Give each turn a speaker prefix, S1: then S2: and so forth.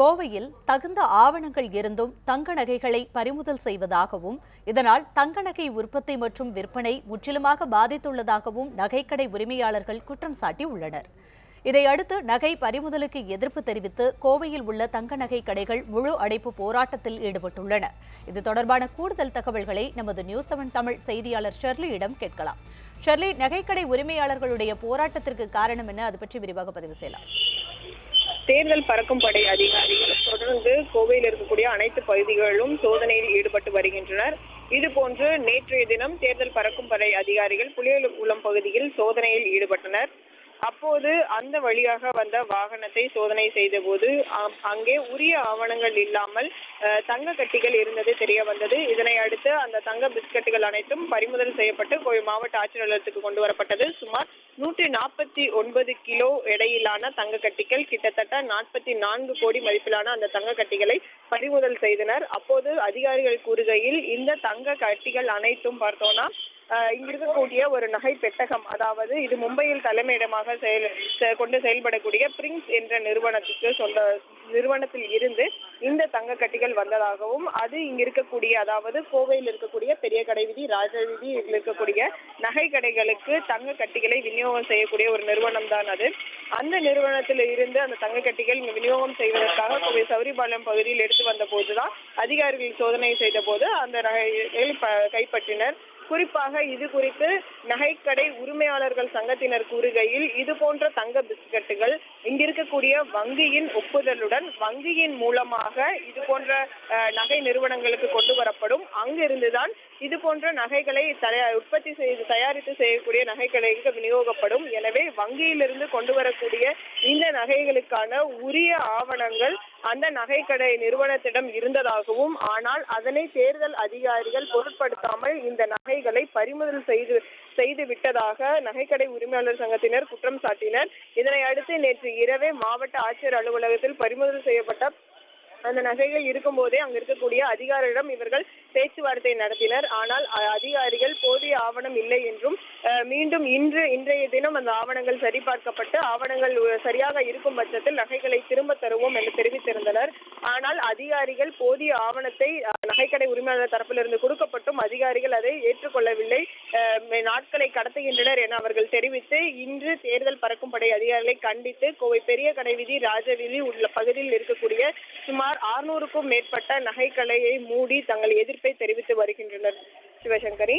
S1: கோவையில் தகுந்த ஆவணங்கள் இருந்தும் தங்க நகைகளை பறிமுதல் செய்வதாகவும் இதனால் தங்க நகை உற்பத்தி மற்றும் விற்பனை முற்றிலுமாக பாதித்துள்ளதாகவும் நகைக்கடை உரிமையாளர்கள் குற்றம் சாட்டியுள்ளனர். இதையடுத்து நகை பறிமுதலுக்கு எதிர்ப்பு தெரிவித்து கோவையில் உள்ள தங்க நகை கடைகள் முழு அடைப்பு போராட்டத்தில் ஈடுபட்டுள்ளன. இது தொடர்பான கூடுதல் தகவல்களை நமது நியூஸ் செவன் தமிழ் செய்தியாளர் ஷெர்லியிடம் கேட்கலாம். ஷெர்லி நகைக்கடை உரிமையாளர்களுடைய போராட்டத்திற்கு காரணம் என்ன? அது பற்றி விரிவாக பதிவு செய்யலாம்.
S2: தேர்தல் பறக்கும் படை அதிகாரிகள் தொடர்ந்து கோவையில் இருக்கக்கூடிய அனைத்து பகுதிகளிலும் சோதனையில் ஈடுபட்டு வருகின்றனர். இதுபோன்று நேற்றைய தினம் தேர்தல் பறக்கும் படை அதிகாரிகள் புலியகுளம் பகுதியில் சோதனையில் ஈடுபட்டனர். அப்போது அந்த வழியாக வந்த வாகனத்தை சோதனை செய்த போது அங்கே உரிய ஆவணங்கள் இல்லாமல் தங்க கட்டிகள் இருந்தது தெரிய வந்தது. இதனை அடுத்து அந்த தங்க பிஸ்கட்டுகள் அனைத்தும் பறிமுதல் செய்யப்பட்டு கோவை மாவட்ட ஆட்சியர் அலுவலகத்துக்கு கொண்டு வரப்பட்டது. சுமார் நூற்றி நாற்பத்தி ஒன்பது கிலோ எடையிலான தங்க கட்டிகள் கிட்டத்தட்ட நாற்பத்தி நான்கு கோடி மதிப்பிலான அந்த தங்க கட்டிகளை பறிமுதல் செய்தனர். அப்போது அதிகாரிகள் கூறுகையில் இந்த தங்க கட்டிகள் அனைத்தும் பார்த்தோம்னா இங்க இருக்கக்கூடிய ஒரு நகை பெட்டகம் அதாவது இது மும்பையில் தலைமையிடமாக செயல் கொண்டு செயல்படக்கூடிய பிரிங்ஸ் என்ற நிறுவனத்துக்கு சொந்த நிறுவனத்தில் இருந்து இந்த தங்க கட்டிகள் வந்ததாகவும் அது இங்க இருக்கக்கூடிய அதாவது கோவையில் இருக்கக்கூடிய பெரிய கடை வீதி ராஜ வீதி இதில் இருக்கக்கூடிய நகை கடைகளுக்கு தங்க கட்டிகளை விநியோகம் செய்யக்கூடிய ஒரு நிறுவனம் தான் அது. அந்த நிறுவனத்தில் இருந்து அந்த தங்க கட்டிகள் இங்க விநியோகம் செய்வதற்காக கோவை சௌரிபாளையம் பகுதியில் எடுத்து வந்த போதுதான் அதிகாரிகள் சோதனை செய்த போது அந்த நகைகளை கைப்பற்றினர். குறிப்பாக இது குறித்து நகைக்கடை உரிமையாளர்கள் சங்கத்தினர் கூறுகையில் இது போன்ற தங்க பிஸ்கட்டுகள் இங்கிருக்கக்கூடிய வங்கியின் ஒப்புதலுடன் வங்கியின் மூலமாக இது போன்ற அஹ், நகை நிறுவனங்களுக்கு கொண்டு வரப்படும். அங்கிருந்துதான் இது போன்ற நகைகளை உற்பத்தி செய்து தயாரித்து செய்யக்கூடிய நகைக்கடைக்கு விநியோகப்படும்? எனவே வங்கியிலிருந்து கொண்டு வரக்கூடிய இந்த நகைகளுக்கான உரிய ஆவணங்கள் அந்த நகைக்கடை நிறுவனத்திடம் இருந்ததாகவும் ஆனால் அதனை தேர்தல் அதிகாரிகள் பொருட்படுத்தாமல் இந்த நகைகளை பறிமுதல் செய்து செய்து விட்டதாக நகைக்கடை உரிமையாளர் சங்கத்தினர் குற்றம் சாட்டினர். இதனை அடுத்து நேற்று இரவே மாவட்ட ஆட்சியர் அலுவலகத்தில் பறிமுதல் செய்யப்பட்ட அந்த நகைகள் இருக்கும்போதே அங்க இருக்கக்கூடிய அதிகாரியிடம் இவர்கள் பேச்சுவார்த்தை நடத்தினர். ஆனால் அதிகாரிகள் போதிய ஆவணம் இல்லை என்றும் அஹ், மீண்டும் இன்று இன்றைய தினம் அந்த ஆவணங்கள் சரிபார்க்கப்பட்டு ஆவணங்கள் சரியாக இருக்கும் பட்சத்தில் நகைகளை திரும்ப தருவோம் என்று தெரிவித்திருந்தனர். ஆனால் அதிகாரிகள் போதிய ஆவணத்தை நகைக்கடை உரிமையாளர் தரப்பிலிருந்து கொடுக்கப்பட்டும் அதிகாரிகள் அதை ஏற்றுக்கொள்ளவில்லை. நாட்களை கடத்துகின்றனர் என அவர்கள் தெரிவித்து இன்று தேர்தல் பறக்கும் படை அதிகாரிகளை கண்டித்து கோவை பெரிய கடை வீதி ராஜவீதி உள்ள பகுதியில் இருக்கக்கூடிய சுமார் ஆறுநூறுக்கும் மேற்பட்ட நகைக்கடையை மூடி தங்கள் எதிர்ப்பை தெரிவித்து வருகின்றனர். சிவசங்கரி.